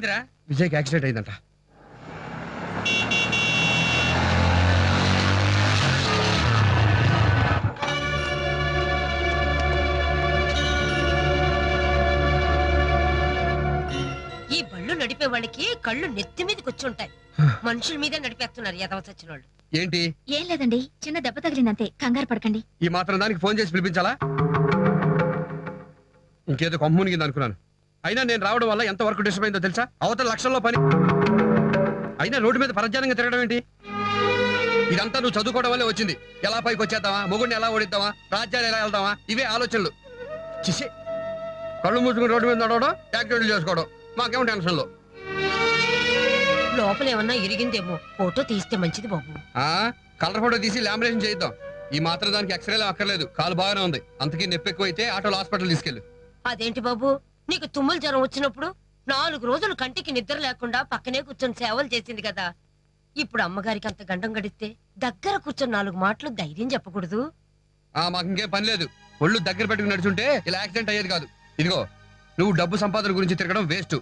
ఏమైందిరా విజయ్కి యాక్సిడెంట్ అయిందంట. ఈ బళ్ళు నడిపే వాళ్ళకి కళ్ళు నెత్తి మీదకి వచ్చి ఉంటాయి. మనుషుల మీదే నడిపేస్తున్నారు యదవ సచ్చిన వాళ్ళు ఏంటి? ఏం లేదండి చిన్న దెబ్బ తగిలిందంతే. కంగారు పడకండి. ఈ మాత్రం దానికి ఫోన్ చేసి పిలిపించాలా? ఇంకేదో కొమ్మునిగింది అనుకున్నాను. అయినా నేను రావడం వల్ల ఎంత వరకు డిస్టర్బ్ అయిందో తెలుసా? అవతల లక్షల్లో పని. అయినా రోడ్డు మీద పరధ్యానంగా తిరగడం ఏంటి? ఇదంతా నువ్వు చదువుకోవడం వల్లే వచ్చింది. ఎలా పైకి వచ్చేద్దామా? మొగుడిని ఎలా ఓడిద్దామా? రాజ్యాలు ఎలా వెళ్దామా? ఇవే ఆలోచనలు. చిసి కళ్ళు మూసుకుని రోడ్డు మీద నడవడం యాక్టివిటీలు చేసుకోవడం. మాకేమో టెన్షన్లో లోపల ఏమన్నా ఇరిగిందేమో. ఫోటో తీస్తే మంచిది బాబు. కలర్ ఫోటో తీసి లామినేషన్ చేయిద్దాం. ఈ మాత్రం దానికి ఎక్స్రేలు అక్కర్లేదు. కాలు బాగానే ఉంది. అంతకీ నొప్పి ఎక్కువైతే ఆటోలో హాస్పిటల్ తీసుకెళ్ళు. అదేంటి బాబు? నీకు తుమ్ముల జ్వరం వచ్చినప్పుడు నాలుగు రోజులు కంటికి నిద్ర లేకుండా పక్కనే కూర్చొని సేవలు చేసింది కదా. ఇప్పుడు అమ్మగారికి అంత గండం గడిస్తే దగ్గర కూర్చొని నాలుగు మాటలు ధైర్యం చెప్పకూడదు. ఆ మాకు ఇంకేం పని లేదు. ఒళ్ళు దగ్గర పెట్టుకుని నడుచుంటే ఇలా యాక్సిడెంట్ అయ్యేది కాదు. ఇదిగో నువ్వు డబ్బు సంపాదన గురించి తిరగడం వేస్ట్.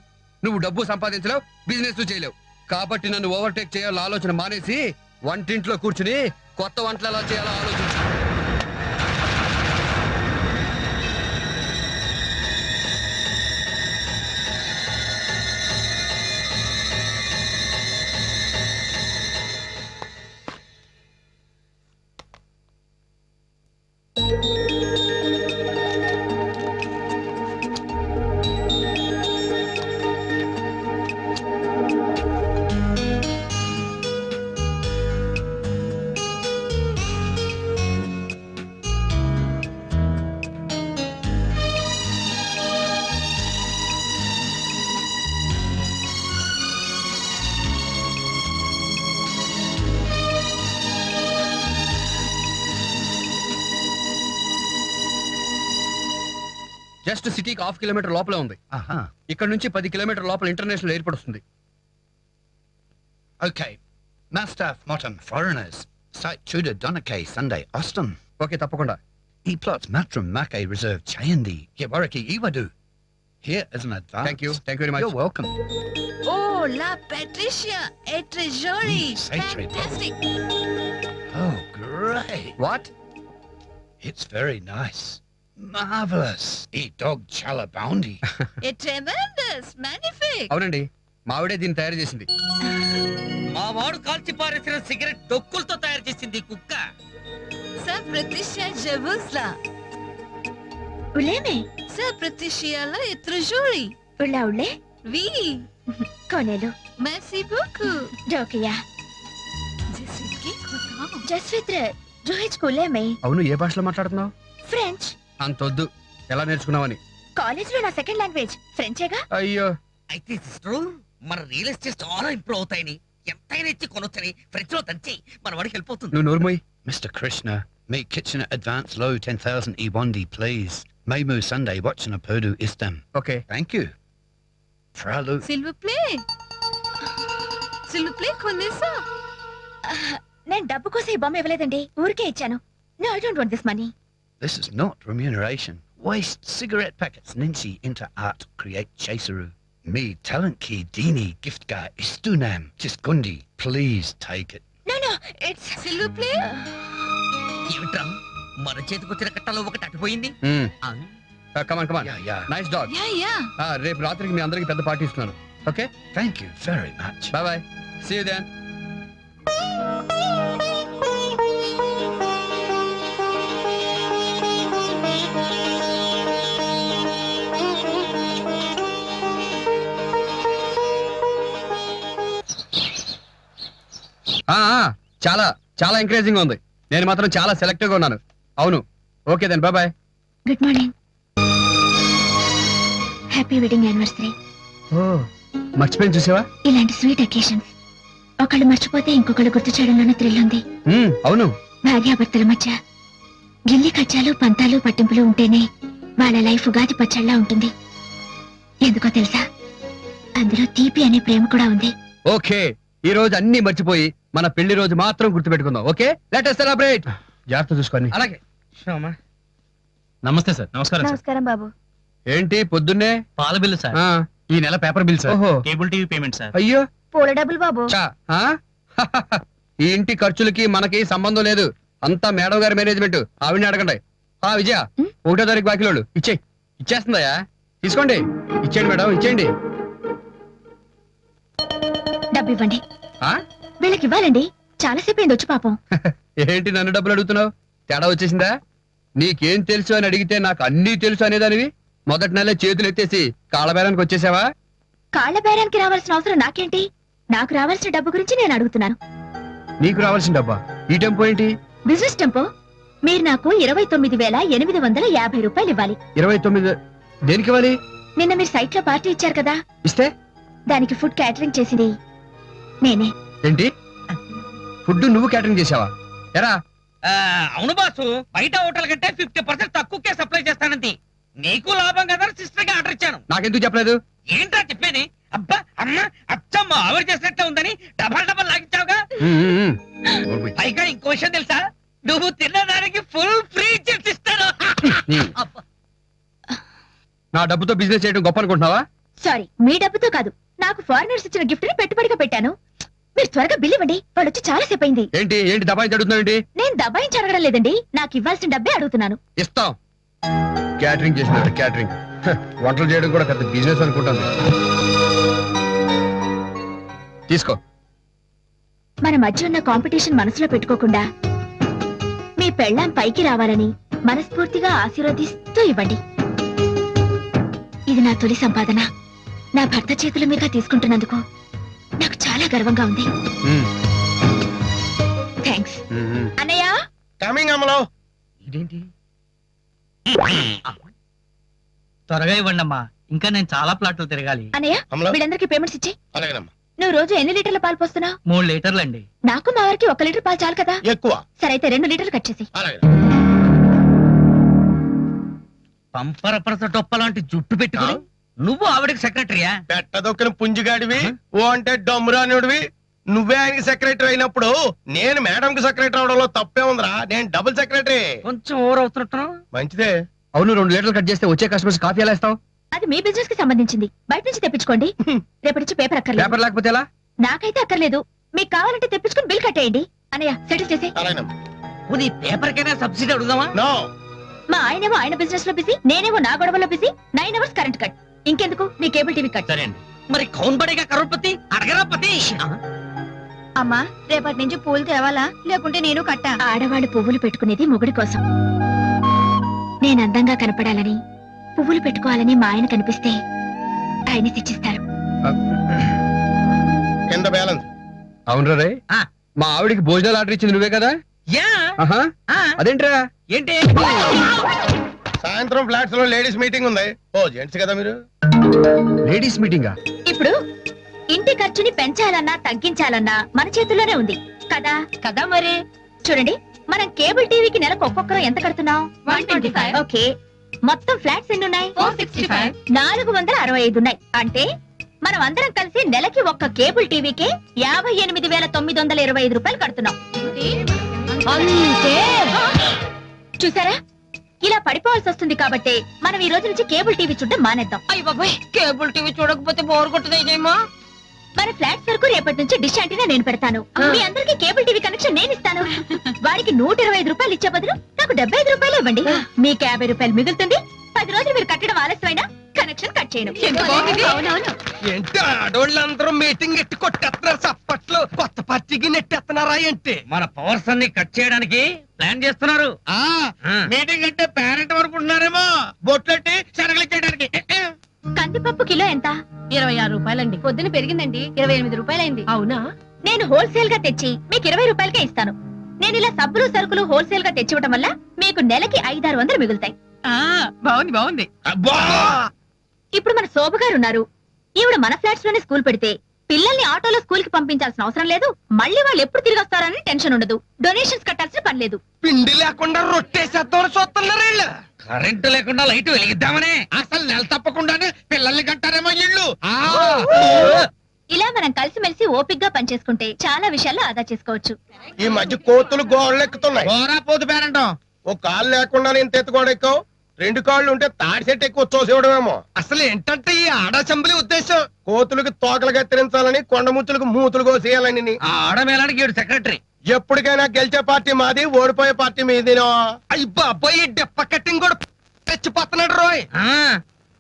నువ్వు డబ్బు సంపాదించలేవు బిజినెస్ చేయలేవు. కాబట్టి నన్ను ఓవర్టేక్ చేయాలని ఆలోచన మానేసి వంటింట్లో కూర్చుని కొత్త వంటలు ఎలా చేయాలో ఆలోచించు. జస్ట్ సిటీకి హాఫ్ కిలోమీటర్ లోపలే ఉంది. ఇక్కడ నుంచి పది కిలోమీటర్ లోపల ఇంటర్నేషనల్ ఎయిర్పోర్ట్ వస్తుంది Okay. Mastaf Motam foreigners. Site Chuda Donake Sunday Austin. Okay తప్పకుండా E plot Matram Make Reserve Chayandi. Yawaraki Iwadu. Here is an advance. Thank you thank you very much You're welcome. Oh, la Patricia. Mm, say treat. Fantastic. Oh, great. What It's very nice. Marvellous ఈ dog చాలా బాగుంది. ఏ tremendous మ్యాగ్నిఫిక్ అవునండి. మావిడే దీన్ని తయారు చేసింది. మా వాడు కాల్చి పారేసిన సిగరెట్ డొక్కులతో తయారు చేసింది కుక్క. కుక్క సార్ ప్రతిష్య ఉలేమే? Uleme, సార్ ప్రతిష్యల ఎత్రుజూరి ula ule, వి. konelu, మెర్సీ బుకు dokia. జస్విత్కి కృతం Jasvitre, duhich కులేమే అవును ఏ భాషలో మాట్లాడుతున్నావు? ఫ్రెంచ్. అంతొద్దు ఎలా నేర్చుకున్నావని కాలేజ్లో నా సెకండ్ లాంగ్వేజ్ ఫ్రెంచేగా అయ్యో అయితే సిస్టర్ మన రియల్ ఎస్టేట్ చాలా ఇంప్రూవ్ అవుతాయని ఎంతైనా ఇచ్చి కొనొచ్చని ఫ్రెంచ్లో దంచి మన వాడికి వెళ్ళిపోతుంది నువ్వు నోరుమోయ్ Mr. Krishna, make kitchen advance low 10,000 Iwandi, please. Maimu Sunday watching a Purdu Istam. Okay Thank you. Fralu. S'il vous plaît. S'il vous plaît, connais ça. నేను డబ్బు కోసం ఈ బొమ్మ ఇవ్వలేదండి ఊరికే ఇచ్చాను no I don't want this money This is not remuneration. Waste cigarette packets ninchi into art create chaseru. Me talent ki dini gift guy istunam tiskundi. Please take it. No no it's S'il vous plaît. ఏమిట్రా మన చేతికి వచ్చిన కట్టలో ఒకటి అటుపోయింది come on come on Yeah, yeah. Nice dog Yeah, yeah. రేపు రాత్రికి మీ అందరికి పెద్ద పార్టీ ఇస్తున్నాను okay Thank you very much. Bye bye see you then చాలా చాలా ఎంకరేజింగ్ ఉంది. నేను మాత్రం చాలా సెలెక్టివ్గా ఉన్నాను. అవును. Okay then bye good morning happy wedding anniversary ఓ మర్చిపోయింది చూసావా? ఇలాంటి స్వీట్ అకేషన్స్ ఒకళ్ళు మర్చిపోతే ఇంకొకళ్ళు గుర్తు చేయడంలోనే థ్రిల్ ఉంది. మ్మ్, అవును. భార్యాభర్తల మధ్య గిల్లి కచ్చాలు పంతాలు పట్టింపులు ఉంటేనే వాళ్ళ లైఫ్ ఉగాది పచ్చళ్ళ ఉంటుంది. ఎందుకో తెలుసా? అందులో తీపి అనే ప్రేమ కూడా ఉంది. ఓకే ఈ రోజు అన్ని మర్చిపోయి మన పెళ్ళి రోజు మాత్రం గుర్తుపెట్టుకుందాం ఓకే? లెట్ us సెలబ్రేట్ జాగ్రత్త చూసుకోండి. అలాగే. నమస్తే సార్. నమస్కారం సార్. నమస్కారం బాబు. ఏంటి పొద్దున్నే? పాల బిల్లు సార్. ఆ, ఈ నెల పేపర్ బిల్ సార్. ఓహో. Cable TV payment sir. అయ్యో. పూల డబ్బులు బాబు. చా ఆ? ఈ ఇంటి ఖర్చులకి మనకి సంబంధం లేదు. అంతా మేడం గారి మేనేజ్మెంట్ ఆవిడని అడగండి. ఆ విజయ ఉం? ఒకటో తారీఖు బాకీలోడు ఇచ్చేయి ఇచ్చేస్తుందయ్యా? తీసుకోండి. ఇచ్చేయండి మేడం ఇచ్చేయండి. డబ్బు ఇవ్వండి ఆ? వీళ్ళకి ఇవ్వాలండి చాలాసేపు అయింది వచ్చి పాపం. ఏంటి నన్ను డబ్బులు అడుగుతున్నావు? తేడా వచ్చేసిందా? నీకేం తెలుసు అని అడిగితే నాకు అన్నీ తెలుసు అనేదానివి? మొదటి నెల చేతులు ఎత్తేసి కాళ్ళబేరానికి వచ్చేసావా? కాళ్ళ బేరానికి రావాల్సిన అవసరం నాకేంటి? నాకు రావాల్సిన డబ్బు గురించి నేను అడుగుతున్నాను. నీకు రావాల్సిన డబ్బా? ఈ టెంపో ఏంటి? Business tempo? మీరు నాకు ఇరవై తొమ్మిది వేల ఎనిమిది వందల యాభై రూపాయలు ఇవ్వాలి. ఇరవై తొమ్మిది దేనికి ఇవ్వాలి నిన్న మీరు సైట్లో పార్టీ ఇచ్చారు కదా. ఇస్తే? దానికి ఫుడ్ క్యాటరింగ్ చేసింది. నేనే. ఏంటి? ఫుడ్ నువ్వు క్యాటరింగ్ చేసావా ఎరా? ఆ, అవును బాసు. బయట హోటల్ కంటే ఫిఫ్టీ పర్సెంట్ తక్కువకే సప్లై చేస్తానంది. నీకు లాభం కదా సిస్టర్గా ఆర్డర్ ఇచ్చాను. నాకెందుకు చెప్పలేదు? ఏంట్రా చెప్పేది? అబ్బా అమ్మ అచ్చమ్మ ఆవిడ చేసినట్టే ఉందని డబల్ డబల్ లాగించావుగా? ఉమ్, ఉమ్, ఉమ్. ఊరుకోయ్. పైగా ఇంకో విషయం తెలుసా? నువ్వు తిన్నదానికి ఫుల్ ఫ్రీ చిప్స్ ఇస్తాను. అబ్బా. నా డబ్బుతో బిజినెస్ చేయడం గొప్ప అనుకుంటున్నావా? సారీ మీ డబ్బుతో కాదు. నాకు ఫారినర్స్ ఇచ్చిన గిఫ్ట్ని పెట్టుబడిగా పెట్టాను. మీరు త్వరగా బిల్ ఇవ్వండి. వాడు వచ్చి చాలా సేపు అయింది. ఏంటి ఏంటి దబాయి అడుగుతున్నావు ఏంటి నేను దబాయించి అడగడం లేదండి. నాకు ఇవ్వాల్సిన డబ్బే అడుగుతున్నాను. ఇస్తాం. క్యాటరింగ్ చేసినట్టు క్యాటరింగ్ హ, వంటలు చేయడం కూడా పెద్ద బిజినెస్ అనుకుంటాను. తీసుకో. మన మధ్య ఉన్న కాంపిటీషన్ మనసులో పెట్టుకోకుండా మీ పెళ్ళాం పైకి రావాలని మనస్ఫూర్తిగా ఆశీర్వదిస్తూ ఇవ్వండి. ఇది నా తొలి సంపాదన. నా భర్త చేతుల మీదుగా తీసుకుంటున్నందుకు నాకు చాలా గర్వంగా ఉంది. థ్యాంక్స్. అన్నయ్య? కమింగ్ అమలో. ఇదేంటి? త్వరగా ఇవ్వండి అమ్మా ఇంకా నేను చాలా ప్లాట్లు తిరగాలి. అన్నయ్య వీళ్ళందరికీ పేమెంట్స్ ఇచ్చే. అలాగేనమ్మా. నువ్వు రోజు ఎన్ని లీటర్ల పాలు పోస్తున్నావు? మూడు లీటర్లు అండి నాకు మా వారికి ఒక లీటర్ పాలు చాలు కదా. ఎక్కువ. సరే అయితే రెండు లీటర్లు కట్ చేసి పంపరపరస టొప్ప లాంటి జుట్టు పెట్టుకుని నువ్వు ఆవిడకి సెక్రటరీయా? పెట్టదొక్కిన పుంజిగాడివి ఓ అంటే డమ్మురానుడివి నువ్వే ఆయనకి సెక్రటరీ అయినప్పుడు నేను మేడం కి సెక్రటరీ అవడంలో తప్పే ఉందిరా. నేను డబుల్ సెక్రటరీ. కొంచెం ఓవర్ అవుతున్నట్టు మంచిదే. అవును రెండు లీటర్లు కట్ చేస్తే వచ్చే కస్టమర్స్ కాఫీ ఎలా ఇస్తావు? అది మీ బిజినెస్కి సంబంధించింది. బయట నుంచి తెప్పించుకోండి. రేపటి నుంచి పేపర్ అక్కర్లేదు. పేపర్ లేకపోతే ఎలా? నాకైతే అక్కర్లేదు. మీకు కావాలంటే తెప్పించుకుని బిల్ కట్టేయండి అన్నయ్య సెటిల్ చేసి. నీ పేపర్ కైనా సబ్సిడీ అడుగుదామా? నో. మా ఆయనేమో ఆయన బిజినెస్లో బిజీ నేనేమో నా గొడవలో busy nine hours current cut ఇంకెందుకు? నీ కేబుల్ టీవీ కట్. సరే అండి. మరి కౌన్ బడేగా కరోడ్పతి? అడగరా పతి? అమ్మా రేపటి నుంచి పూలు తేవాలా? లేకుంటే నేను కట్టా. ఆడవాళ్ళు పువ్వులు పెట్టుకునేది మొగుడి కోసం. నేను అందంగా కనపడాలని పువ్వులు పెట్టుకోవాలని మా ఆయన కనిపిస్తే ఆయన తెచ్చిస్తారు కింద బ్యాలెన్స్. అవును రే. ఆ. మా ఆవిడికి భోజనాలు ఆర్డర్ ఇచ్చింది నువ్వే కదా? యా. ఆహా. ఆ, అదేంట్రా? ఏంటి? సాయంత్రం ఫ్లాట్స్లో లేడీస్ మీటింగ్ ఉంది. ఓ జెంట్స్ కదా మీరు? లేడీస్ మీటింగా? ఇప్పుడు ఇంటి ఖర్చుని పెంచాలన్నా తగ్గించాలన్నా మన చేతుల్లోనే ఉంది. కదా? కదా మరి. చూడండి మనం కేబుల్ టీవీకి నెలకు ఒక్కొక్కరు ఎంత కడుతున్నాం? 125. ఓకే. మొత్తం ఫ్లాట్స్ ఎన్ని ఉన్నాయి 465. నాలుగు వందల అరవై ఐదు ఉన్నాయి. అంటే మనం అందరం కలిసి నెలకి ఒక్క కేబుల్ టీవీకే యాభై ఎనిమిది వేల తొమ్మిది వందల ఇరవై ఐదు రూపాయలు కడుతున్నాం. అంతే. చూసారా? ఇలా పడిపోవాల్సి వస్తుంది కాబట్టి మనం ఈ రోజు నుంచి కేబుల్ టీవీ చూడడం మానేద్దాం. అయ్య బాబాయ్ కేబుల్ టీవీ చూడకపోతే బోర్ కొట్టదేమో మన ఫ్లాట్స్ వరకు రేపటి నుంచి డిష్ యాంటీనా నేను పెడతాను. మీ అందరికి కేబుల్ టీవీ కనెక్షన్ నేను ఇస్తాను. వాడికి నూట ఇరవై ఐదు రూపాయలు ఇచ్చే బదులు నాకు డెబ్బై ఐదు రూపాయలు ఇవ్వండి. మీకు యాభై రూపాయలు మిగులుతుంది. పది రోజులు మీరు కట్టడం ఆలస్యమైనా? కనెక్షన్ కట్ చేయను. అవునవును ఏంటి ఆడోళ్ళందరూ మీటింగ్ ఎట్టి కొట్టేస్తున్నారు చప్పట్లు కొత్త పార్టీకి నెట్టేస్తున్నారా ఏంటి? మన పవర్స్ అన్ని కట్ చేయడానికి ప్లాన్ చేస్తున్నారు. ఆ, మీటింగ్ అంటే పేరెంట్ అనుకుంటున్నారేమో బొట్లెట్టి శనగలిచ్చేయడానికి కందిపప్పు కిలో ఎంత? ఇరవై ఆరు రూపాయలండి. పొద్దున పెరిగిందండి. ఇరవై ఎనిమిది రూపాయలైంది. అవునా? నేను హోల్సేల్గా తెచ్చి మీకు ఇరవై రూపాయలకే ఇస్తాను. నేను ఇలా సబ్బులు సరుకులు హోల్సేల్గా తెచ్చివ్వటం వల్ల మీకు నెలకి ఐదారు వందలు మిగులుతాయి. బాగుంది బాగుంది. అబ్బా! ఇప్పుడు మన శోభ గారు ఉన్నారు. ఈవిడ మన ఫ్లాట్స్లోనే స్కూల్ పెడితే పిల్లల్ని ఆటోలో స్కూల్కి పంపించాల్సిన అవసరం లేదు. మళ్ళీ వాళ్ళు ఎప్పుడు తిరిగి వస్తారని టెన్షన్ ఉండదు. డొనేషన్స్ కట్టాల్సిన పని లేదు. పిండి లేకుండా రొట్టేసేద్దామని చూస్తున్నారు వీళ్ళు. కరెంటు లేకుండా లైట్ వెలిగిద్దామనే. అసలు నెల తప్పకుండానే పిల్లల్ని ఇళ్ళు ఇలా మనం కలిసిమెలిసి ఓపిక్గా పనిచేసుకుంటే చాలా విషయాల్లో ఆదా చేసుకోవచ్చు. ఈ మధ్య కోతులు గోడలు ఎక్కుతున్నాయి. పోరా పోతు పేరంటం. ఓ కాలు లేకుండా నేను తెత్తుకోడ ఎక్కువ రెండు కాళ్ళు ఉంటే తాడి చెట్టు ఎక్కువ చూసేవడమేమో అసలు ఏంటంటే ఈ ఆడ అసెంబ్లీ ఉద్దేశం? కోతులకి తోకలు కత్తిరించాలని కొండముచ్చులకు మూతులు కోసేయాలని ఆ ఆడమేళానికి ఏడు సెక్రటరీ. ఎప్పటికైనా గెలిచే పార్టీ మాది ఓడిపోయే పార్టీ మీదినో. అయ్యి అబ్బాయి డెప్ప కట్టింగ్ కూడా తెచ్చిపోతున్నాడు రోయ్.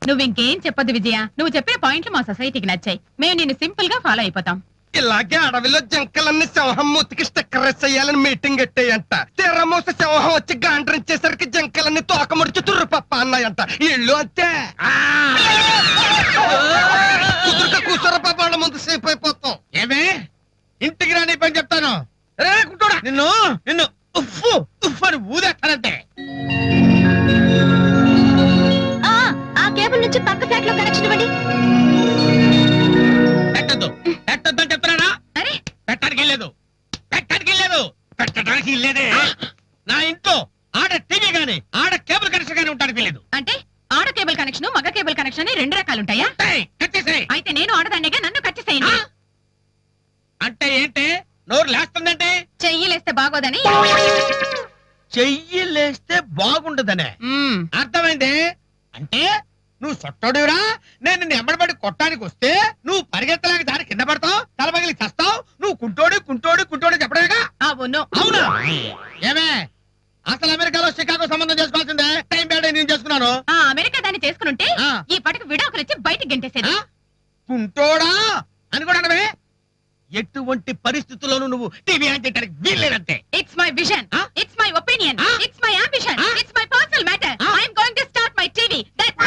నువ్వు ఇంకేం చెప్పొద్దు విజయ. నువ్వు చెప్పిన పాయింట్లు మా సొసైటీకి నచ్చాయి. మేము నిన్ను సింపుల్గా ఫాలో అయిపోతాం. ఇలాగే అడవిలో జంకలన్నీ సింహం మూతికి స్టిక్కర్ వేసేయాలని మీటింగ్ పెట్టాయంట తీరమూస సింహం వచ్చి గాండ్రించేసరికి జంకలన్నీ తోక ముడిచి తుర్రుపప్ప అన్నాయంట. ఇల్లు అంతే. కుదురుగా కూర్చోరా పాప వాళ్ళ ముందు సేపు అయిపోతాం. ఏమే? ఇంటికి రాని పని చెప్తాను. రే కుంటోడా నిన్ను? నిన్ను ఉఫ్ఫు ఉఫ్ అని ఊదేస్తానంటే. ఆ, ఆ కేబుల్ నుంచి పక్క ఫ్లాట్లో కనెక్షన్ ఇవ్వండి. వెళ్ళేదే నా ఇంట్లో ఆడ టీవీ గాని ఆడ కేబుల్ కనెక్షన్ గాని ఉండడానికి వెళ్ళలేదు అంటే ఆడ కేబుల్ కనెక్షన్ మగ కేబుల్ కనెక్షన్ అని రెండు ఏయ్, కట్టేసేయ్. అయితే నేను ఆడదాన్నిగా నన్ను కట్ చేసేయండి. అంటే ఏంటి? నోరు లేస్తుందంటే? చెయ్యిలేస్తే బాగోదని. చెయ్యి లేస్తే బాగుండదనే. అర్థమైంది? అంటే నువ్వు సొట్టడురా నేను నిన్ను ఎమ్మడబడి కొట్టానికి వస్తే నువ్వు పరిగెత్తలేక దాని కింద పడతావు తలపగిలి చస్తావు నువ్వు కుంటోడి కుంటోడి కుంటోడి చెప్పడమేగా? అవును. అవునా? ఏమే? అసలు అమెరికాలో షికాగో సంబంధం చేసుకోవాల్సిందే? టైం బ్యాడ్ నేను చేసుకున్నాను. ఆ అమెరికా దాన్ని చేసుకునుంటే ఆ. ఈ పటకు విడాకులు ఇచ్చి బయటికి గెంటేసేది? కుంటోడా? అని కూడా అనవే ఎటువంటి పరిస్థితుల్లోనూ నువ్వు టీవీ ఆన్ చేయడానికి వీల్లేదంతే it's my vision? It's my opinion? It's my ambition? It's my personal matter ఆ? I'm going to start my TV that's